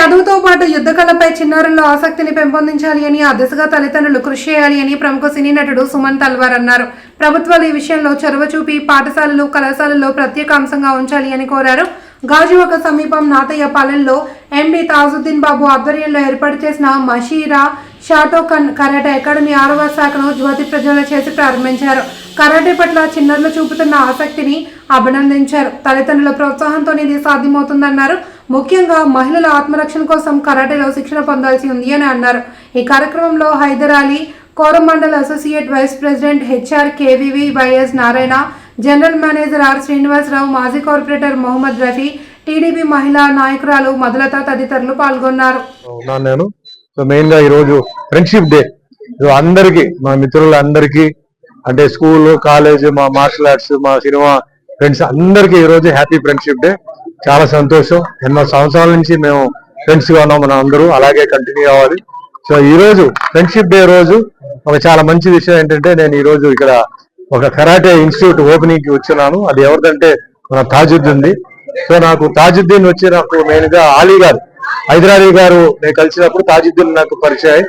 చదువుతో పాటు యుద్ధ కళపై చిన్నారుల్లో ఆసక్తిని పెంపొందించాలి అని ఆ దిశగా తల్లిదండ్రులు కృషి చేయాలి అని ప్రముఖ సినీ నటుడు సుమన్ తల్వార్ అన్నారు. ప్రభుత్వాలు ఈ విషయంలో చొరవ చూపి పాఠశాలలు కళాశాలల్లో ప్రత్యేక అంశంగా ఉంచాలి అని కోరారు. గాజువాక సమీపం నాతయ్య పాలెంలో ఎండి తాజుద్దీన్ బాబు ఆధ్వర్యంలో ఏర్పాటు చేసిన మషీరా షాటోకన్ కరాటే అకాడమీ ఆరవ శాఖను జ్యోతి ప్రజ్వలన చేసి ప్రారంభించారు. కరాటే పట్ల చిన్నారులు చూపుతున్న ఆసక్తిని అభినందించారు. తల్లిదండ్రుల ప్రోత్సాహంతోనే ఇది సాధ్యమవుతుందన్నారు. ముఖ్యంగా మహిళల ఆత్మరక్షణ కోసం కరాటేలో శిక్షణ పొందాల్సి ఉంది అని అన్నారు. ఈ కార్యక్రమంలో Haider Ali Coromandel associate vice president HR KVV YS Narayana general manager R Srinivasarao మాజీ కార్పొరేటర్ మొహమ్మద్ రఫీ టీడీపీ మహిళా నాయకురాలు మధులత తదితరులు పాల్గొన్నారు. నేను. సో మెయిన్గా ఈరోజు ఫ్రెండ్షిప్ డే. అందరికి మా మిత్రులందరికీ అంటే స్కూల్ కాలేజ్ మా మార్షల్ ఆర్ట్స్ మా సినిమా ఫ్రెండ్స్ అందరికీ ఈ రోజు హ్యాపీ ఫ్రెండ్షిప్ డే. చాలా సంతోషం. ఎన్నో సంవత్సరాల నుంచి మేము ఫ్రెండ్స్గా ఉన్నాం మనం అందరూ. అలాగే కంటిన్యూ అవ్వాలి సో ఈ రోజు ఫ్రెండ్షిప్ డే రోజు ఒక చాలా మంచి విషయం ఏంటంటే నేను ఈ రోజు ఇక్కడ ఒక కరాటే ఇన్స్టిట్యూట్ ఓపెనింగ్కి వచ్చున్నాను అది ఎవరిదంటే మన తాజుద్దీన్ సో నాకు తాజుద్దీన్ వచ్చి నాకు మెయిన్గా ఆలీ గారు. హైదరాలీ గారు నేను కలిసినప్పుడు తాజుద్దీన్ నాకు పరిచయం.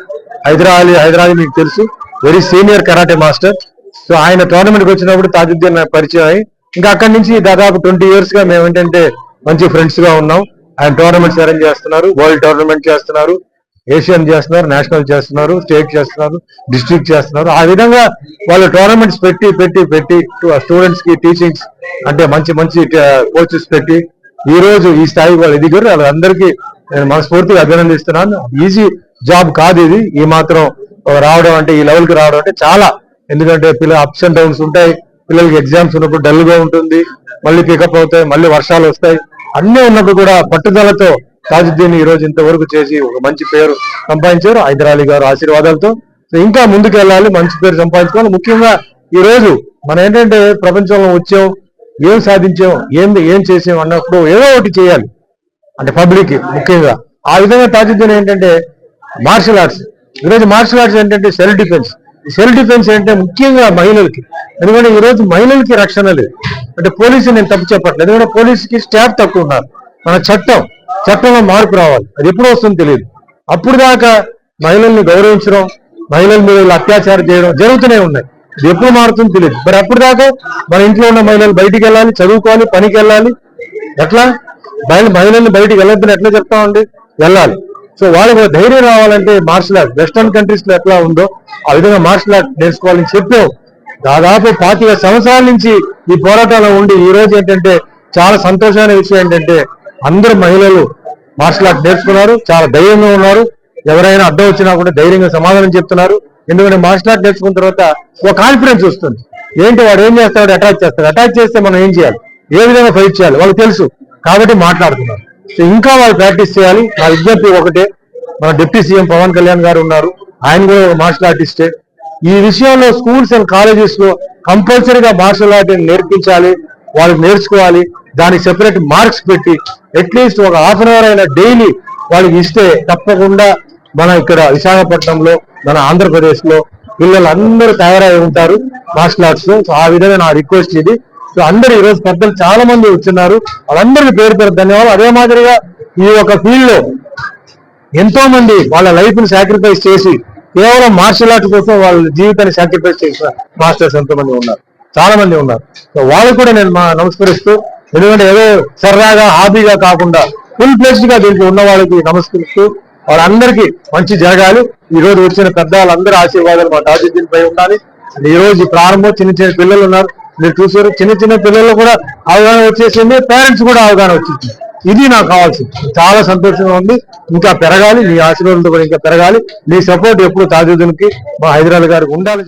హైదరాలీ హైదరాలీ మీకు తెలుసు. Very senior karate master so ఆయన టోర్నమెంట్కి వచ్చినప్పుడు తాజుద్దీన్ నాకు పరిచయం అయ్యి ఇంకా అక్కడి నుంచి దాదాపు ట్వంటీ ఇయర్స్గా మేము ఏంటంటే మంచి ఫ్రెండ్స్గా ఉన్నాం. ఆయన టోర్నమెంట్స్ అరేంజ్ చేస్తున్నారు. వరల్డ్ టోర్నమెంట్ చేస్తున్నారు. ఏషియన్ చేస్తున్నారు నేషనల్ చేస్తున్నారు స్టేట్ చేస్తున్నారు డిస్ట్రిక్ట్ చేస్తున్నారు. ఆ విధంగా వాళ్ళు టోర్నమెంట్స్ పెట్టి పెట్టి పెట్టి స్టూడెంట్స్కి టీచింగ్స్ అంటే మంచి మంచి కోచెస్ పెట్టి ఈ రోజు ఈ స్థాయికి వాళ్ళు ఎదిగారు. వాళ్ళందరికీ నేను మనస్ఫూర్తిగా అభినందిస్తున్నాను. ఈజీ జాబ్ కాదు ఇది. ఈ మాత్రం రావడం అంటే ఈ లెవెల్కి రావడం అంటే చాలా. ఎందుకంటే పిల్లలు అప్స్ అండ్ డౌన్స్ ఉంటాయి. పిల్లలకి ఎగ్జామ్స్ ఉన్నప్పుడు డల్గా ఉంటుంది. మళ్ళీ పికప్ అవుతాయి మళ్ళీ వర్షాలు వస్తాయి. అన్ని ఉన్నప్పుడు కూడా పట్టుదలతో తాజుద్దీన్ ఈ రోజు ఇంతవరకు చేసి ఒక మంచి పేరు సంపాదించారు. హైదరాలీ గారు ఆశీర్వాదాలతో. ఇంకా ముందుకు వెళ్ళాలి మంచి పేరు సంపాదించుకోవాలి. ముఖ్యంగా ఈ రోజు మనం ఏంటంటే ప్రపంచంలో వచ్చాం ఏం సాధించాం ఏం ఏం చేసాం అన్నప్పుడు ఏదో ఒకటి చేయాలి. అంటే పబ్లిక్ ముఖ్యంగా. ఆ విధంగా తాజుద్దీన్ ఏంటంటే మార్షల్ ఆర్ట్స్ ఈరోజు మార్షల్ ఆర్ట్స్ ఏంటంటే సెల్ఫ్ డిఫెన్స్ సెల్ఫ్ డిఫెన్స్ అంటే ముఖ్యంగా మహిళలకి. ఎందుకంటే ఈ రోజు మహిళలకి రక్షణ లేదు. అంటే పోలీసు నేను తప్పు చెప్పట్లేదు. ఎందుకంటే పోలీసుకి స్టాఫ్ తక్కువ ఉన్నారు. మన చట్టం చట్టంలో మార్పు రావాలి. అది ఎప్పుడు వస్తుందో తెలియదు. అప్పుడు దాకా మహిళల్ని గౌరవించడం మహిళల మీద అత్యాచారం చేయడం జరుగుతూనే ఉన్నాయి. ఇది ఎప్పుడు మారుతుందో తెలియదు. మరి అప్పుడు దాకా మన ఇంట్లో ఉన్న మహిళలు బయటికి వెళ్ళాలి చదువుకోవాలి పనికి వెళ్ళాలి. ఎట్లా? మహిళ మహిళల్ని బయటికి వెళ్ళొద్దని ఎట్లా చెప్తామండి? వెళ్ళాలి. సో వాళ్ళకి ధైర్యం రావాలంటే మార్షల్ ఆర్ట్ వెస్టర్న్ కంట్రీస్లో ఎట్లా ఉందో ఆ విధంగా మార్షల్ ఆర్ట్ నేర్చుకోవాలని చెప్పాం. దాదాపు పాతిక సంవత్సరాల నుంచి ఈ పోరాటంలో ఉండి ఈ రోజు ఏంటంటే చాలా సంతోషమైన విషయం ఏంటంటే అందరు మహిళలు మార్షల్ ఆర్ట్ నేర్చుకున్నారు చాలా ధైర్యంగా ఉన్నారు. ఎవరైనా అడ్డం వచ్చినా కూడా ధైర్యంగా సమాధానం చెప్తున్నారు. ఎందుకంటే మార్షల్ ఆర్ట్ నేర్చుకున్న తర్వాత ఒక కాన్ఫిడెన్స్ వస్తుంది. ఏంటి వాడు ఏం చేస్తాడు? అటాచ్ చేస్తాడు. అటాచ్ చేస్తే మనం ఏం చేయాలి? ఏ విధంగా ఫైట్ చేయాలి? వాళ్ళకి తెలుసు. కాబట్టి మాట్లాడుతున్నారు. ఇంకా వాళ్ళు ప్రాక్టీస్ చేయాలి. నా విజ్ఞప్తి ఒకటే. మన డిప్యూటీ సీఎం పవన్ కళ్యాణ్ గారు ఉన్నారు. ఆయన కూడా ఒక మార్షల్ ఆర్టిస్టే. ఈ విషయంలో స్కూల్స్ అండ్ కాలేజెస్లో కంపల్సరీగా మార్షల్ ఆర్ట్ నేర్పించాలి. వాళ్ళకి నేర్చుకోవాలి. దానికి సెపరేట్ మార్క్స్ పెట్టి అట్లీస్ట్ ఒక హాఫ్ అన్ అవర్ అయినా డైలీ వాళ్ళకి ఇస్తే తప్పకుండా మన ఇక్కడ విశాఖపట్నంలో మన ఆంధ్రప్రదేశ్లో పిల్లలు అందరూ తయారై ఉంటారు మార్షల్ ఆర్ట్స్ ఆ విధంగా నా రిక్వెస్ట్ ఇది. సో అందరు ఈ రోజు పెద్దలు చాలా మంది వచ్చినారు. వాళ్ళందరికీ పేరు పేరు ధన్యవాదాలు. అదే మాదిరిగా ఈ ఒక ఫీల్డ్లో ఎంతో మంది వాళ్ళ లైఫ్ని సాక్రిఫైస్ చేసి కేవలం మార్షల్ ఆర్ట్ కోసం వాళ్ళ జీవితాన్ని సాక్రిఫైస్ చేసిన మాస్టర్స్ ఎంతో మంది ఉన్నారు. చాలా మంది ఉన్నారు. సో వాళ్ళకు కూడా నేను మా నమస్కరిస్తూ ఎందుకంటే ఏదో సరదాగా హాబీగా కాకుండా ఫుల్ ఫ్లెజ్డ్గా దీంట్లో ఉన్న వాళ్ళకి నమస్కరిస్తూ వాళ్ళందరికీ మంచి జరగాలి. ఈ రోజు వచ్చిన పెద్ద వాళ్ళందరూ ఆశీర్వాదాలు మా తాజుద్దీన్ పై ఉండాలి. ఈ రోజు ప్రారంభం చిన్న చిన్న పిల్లలు ఉన్నారు. మీరు చూసారు చిన్న చిన్న పిల్లలు కూడా అవగాహన వచ్చేసింది పేరెంట్స్ కూడా అవగాహన వచ్చింది. ఇది నాకు కావాల్సింది. చాలా సంతోషంగా ఉంది. ఇంకా పెరగాలి మీ ఆశీర్వాదంతో కూడా ఇంకా పెరగాలి. మీ సపోర్ట్ ఎప్పుడు తాజుద్దీన్కి మా హైదరాబాద్ గారికి ఉండాలి.